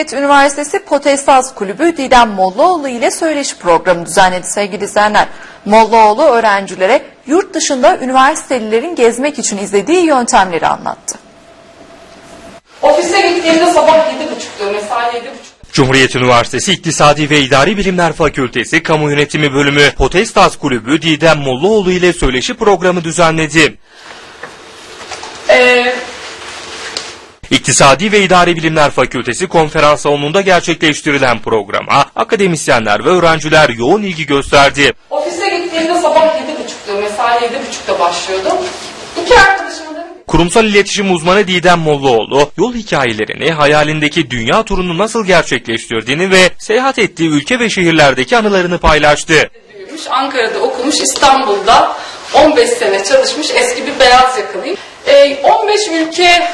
Cumhuriyet Üniversitesi Potestaz Kulübü Didem Mollaoğlu ile söyleşi programı düzenledi sevgili izleyenler. Mollaoğlu öğrencilere yurt dışında üniversitelilerin gezmek için izlediği yöntemleri anlattı. Ofise gittiğimde sabah 7.30'da, mesai 7.30. Cumhuriyet Üniversitesi İktisadi ve İdari Bilimler Fakültesi Kamu Yönetimi Bölümü Potestas Kulübü Didem Mollaoğlu ile söyleşi programı düzenledi. Ee, İktisadi ve İdari Bilimler Fakültesi konferans salonunda gerçekleştirilen programa akademisyenler ve öğrenciler yoğun ilgi gösterdi. ofise gittiğimde sabah 7.30'da, mesai 7.30'da başlıyordum. İki ki, Kurumsal iletişim uzmanı Didem Mollaoğlu yol hikayelerini, hayalindeki dünya turunu nasıl gerçekleştirdiğini ve seyahat ettiği ülke ve şehirlerdeki anılarını paylaştı. büyümüş, Ankara'da okumuş, İstanbul'da 15 sene çalışmış, eski bir beyaz yakalıyım. Ee, 15 ülke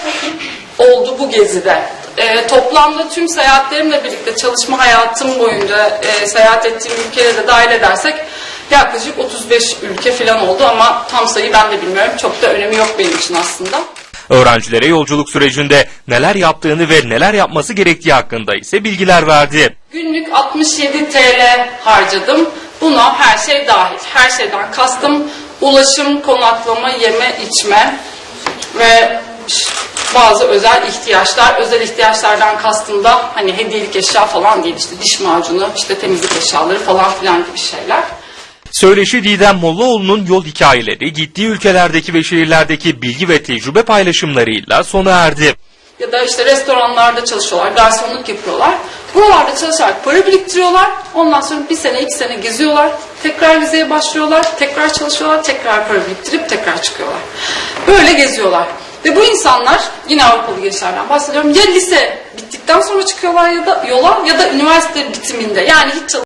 oldu bu gezide. Ee, toplamda tüm seyahatlerimle birlikte çalışma hayatım boyunca e, seyahat ettiğim ülkeleri de dahil edersek yaklaşık 35 ülke falan oldu ama tam sayı ben de bilmiyorum. Çok da önemi yok benim için aslında. Öğrencilere yolculuk sürecinde neler yaptığını ve neler yapması gerektiği hakkında ise bilgiler verdi. Günlük 67 TL harcadım. Buna her şey dahil. Her şeyden kastım ulaşım, konaklama, yeme, içme ve bazı özel ihtiyaçlar. Özel ihtiyaçlardan kastım da hani hediyelik eşya falan değil işte diş macunu, işte temizlik eşyaları falan filan gibi şeyler. Söyleşi Didem Mollaoğlu'nun yol hikayeleri, gittiği ülkelerdeki ve şehirlerdeki bilgi ve tecrübe paylaşımlarıyla sona erdi. ya da işte restoranlarda çalışıyorlar, garsonluk yapıyorlar. Buralarda çalışarak para biriktiriyorlar. Ondan sonra bir sene, iki sene geziyorlar. Tekrar vizeye başlıyorlar, tekrar çalışıyorlar, tekrar para biriktirip tekrar çıkıyorlar. Böyle geziyorlar. Ve bu insanlar, yine Avrupalı gençlerden bahsediyorum, ya lise bittikten sonra çıkıyorlar ya da yola ya da üniversite bitiminde. Yani hiç